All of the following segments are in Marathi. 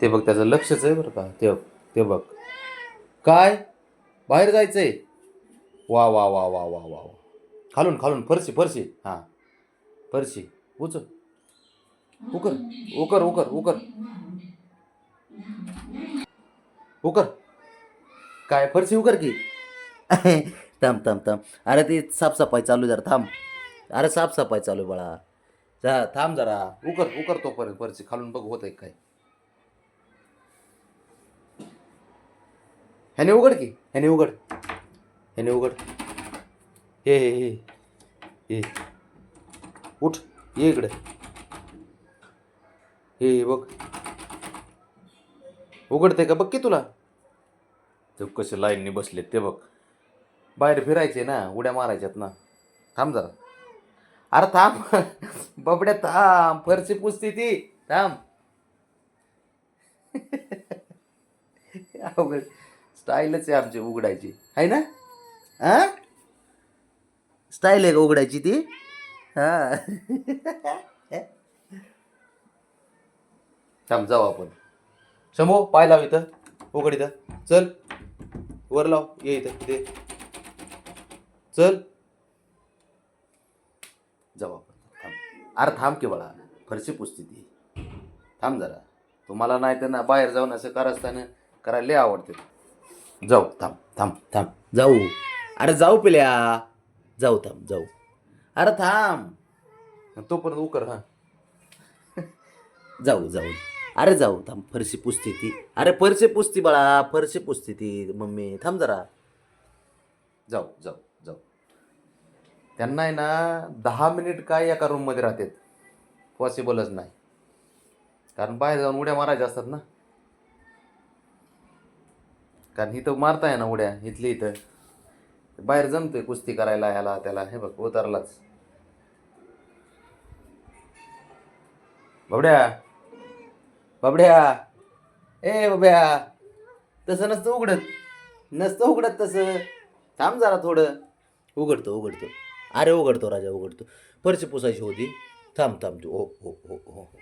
ते बघ त्याचं लक्षच आहे बरं का. ते ते बघ. काय? बाहेर जायचंय. वा वा वा वा वा वा वा. खालून खालून फरशी फरशी. हां. फरशी. उच उकर उकर उकर उकर. उकर. काय फरशी उकर की? थांब थांब थांब. अरे ती साफसफाई चालू जरा थांब. अरे साफसफाई चालू बळा बाळा. जा थांब जरा. उकर उकर तोपर्यंत फरशी. खालून बघ होत आहे काय. ह्याने उघड की ह्याने उघड. ह्याने उघड. हे हे हे हे उठ ये इकडे. हे बघ. उघडते का बघ की तुला? ते कसे लाईनने बसलेत ते बघ. बाहेर फिरायचे ना उड्या मारायच्यात ना. थांब जरा. अरे थांब. बबड्या थांब. फरशी पुसती ती. थांब. अवघड. स्टाईलच आहे आमची उघडायची. आहे ना? हां? स्टाईल आहे का उघडायची ती? हा. थांब जाऊ आपण. समो पाय लाव इथं. उघड इथं. चल. वर लाव. ये इथं. ते चल. जाऊ आपण. थांब. अरे थांब की बाळा. फरशी पुसते ती. थांब जरा. तुम्हाला नाही तर ना बाहेर जाऊन असं करताना करायला लय आवडते. जाऊ थांब थांब थांब. जाऊ. अरे जाऊ पिल्या. जाऊ थांब जाऊ. अरे थांब. तो पण उकर हा. जाऊ जाऊ. अरे जाऊ थांब. फरशी पुसते ती. अरे फरशी पुसती बाळा फरशी पुसते ती मम्मी. थांब जरा. जाऊ जाऊ जाऊ. त्यांना आहे ना दहा मिनिट काय एका रूममध्ये राहतात. पॉसिबलच नाही. कारण बाहेर जाऊन उड्या मारायच्या असतात ना. कारण इथं मारताय ना उड्या इथली इथं. बाहेर जमतोय कुस्ती करायला ह्याला त्याला. हे बघ उतरलाच. बाबड्या. बाबड्या. ए बाब्या तसं नसतं उघडत. नसतं उघडत तसं. थांब जरा थोडं. उघडतो उघडतो. अरे उघडतो राजा उघडतो. फरशी पुसायची होती. थांब थांब. तू हो हो हो हो हो.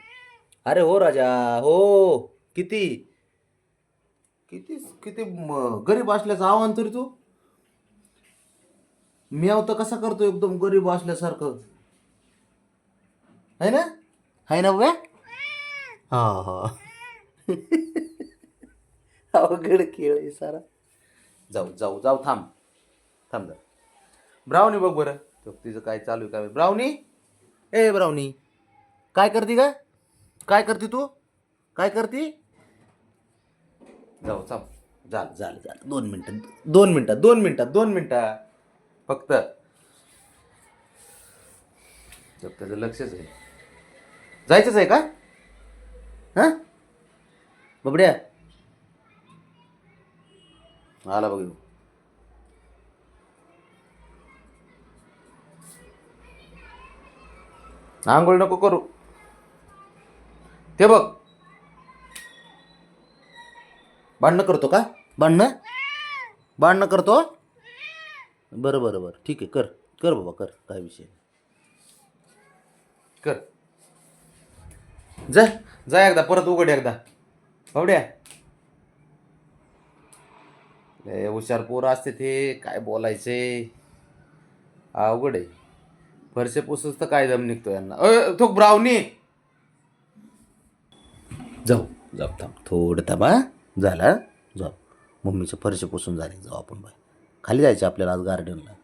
अरे हो राजा हो. किती? किती किती गरीब असल्याचं आव्हान तरी तू. मी तर कसा करतो एकदम गरीब असल्यासारखं. आहे ना? आहे ना उभ्या हा हा. अवघड खेळ आहे सारा. जाऊ जाऊ जाऊ थांब. थांब जा ब्रावणी बघ बरं. तो तिचं काय चालू आहे काय ब्रावणी? ए ब्रावणी. काय करते का काय करते तू? काय करते? जाऊ थांब. झालं झालं झालं. दोन मिनटं दोन मिनटात दोन मिनटात दोन मिनटं. फक्त. तर त्याचं लक्षच आहे. जायचंच आहे का? हां? बबड्या. आला बघ आंघोळ नको करू. ते बघ. भांडणं करतो का? भांडणं? भांडणं करतो? बरं बरं बरं. ठीक आहे कर. कर बाबा कर. काय विषय कर. जा जा एकदा परत उघड एकदा. बावड्या. लय हुशार पोरं असते ते. काय बोलायचे? अवघड आहे. फरशे पुसच तर काय दम निघतो यांना. अ, तो ब्राउनी. जाऊ जाऊ थांब. थोडं थांबा झाला जाऊ. मम्मीचे फरशी पुसून झाले जाऊ आपण बाय खाली जायचे आपल्याला आज गार्डनला